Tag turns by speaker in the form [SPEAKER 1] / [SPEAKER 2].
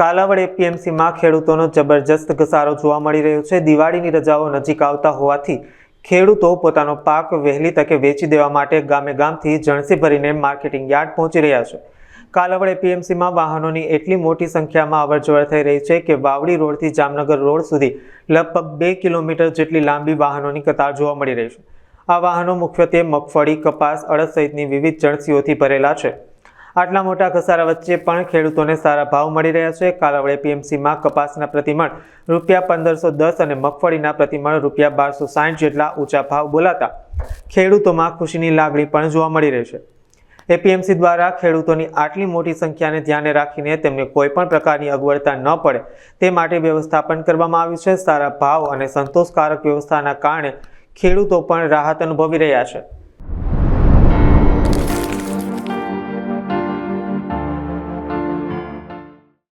[SPEAKER 1] કાલાવડ એપીએમસીમાં ખેડૂતોનો જબરજસ્ત ઘસારો જોવા મળી રહ્યો છે. દિવાળીની રજાઓ નજીક આવતા હોવાથી ખેડૂતો પોતાનો પાક વહેલી તકે વેચી દેવા માટે ગામે ગામથી જણસી ભરીને માર્કેટિંગ યાર્ડ પહોંચી રહ્યા છે. કાલાવડ એપીએમસીમાં વાહનોની એટલી મોટી સંખ્યામાં અવરજવર થઈ રહી છે કે વાવડી રોડથી જામનગર રોડ સુધી લગભગ બે કિલોમીટર જેટલી લાંબી વાહનોની કતાર જોવા મળી રહી છે. આ વાહનો મુખ્યત્વે મગફળી, કપાસ અડદ સહિતની વિવિધ જણસીઓથી ભરેલા છે. આટલા મોટા ઘસારા વચ્ચે પણ ખેડૂતોને સારા ભાવ મળી રહ્યા છે. કાલાવડે પીએમસીમાં કપાસના પ્રતિમણ રૂપિયા પંદરસો દસ અને મગફળીના પ્રતિમણ રૂપિયા બારસો સાઠ જેટલા ઊંચા ભાવ બોલાતા ખેડૂતોમાં ખુશીની લાગણી પણ જોવા મળી રહી છે. એપીએમસી દ્વારા ખેડૂતોની આટલી મોટી સંખ્યાને ધ્યાને રાખીને તેમને કોઈપણ પ્રકારની અગવડતા ન પડે તે માટે વ્યવસ્થાપન કરવામાં આવ્યું છે. સારા ભાવ અને સંતોષકારક વ્યવસ્થાના કારણે ખેડૂતો પણ રાહત અનુભવી રહ્યા છે.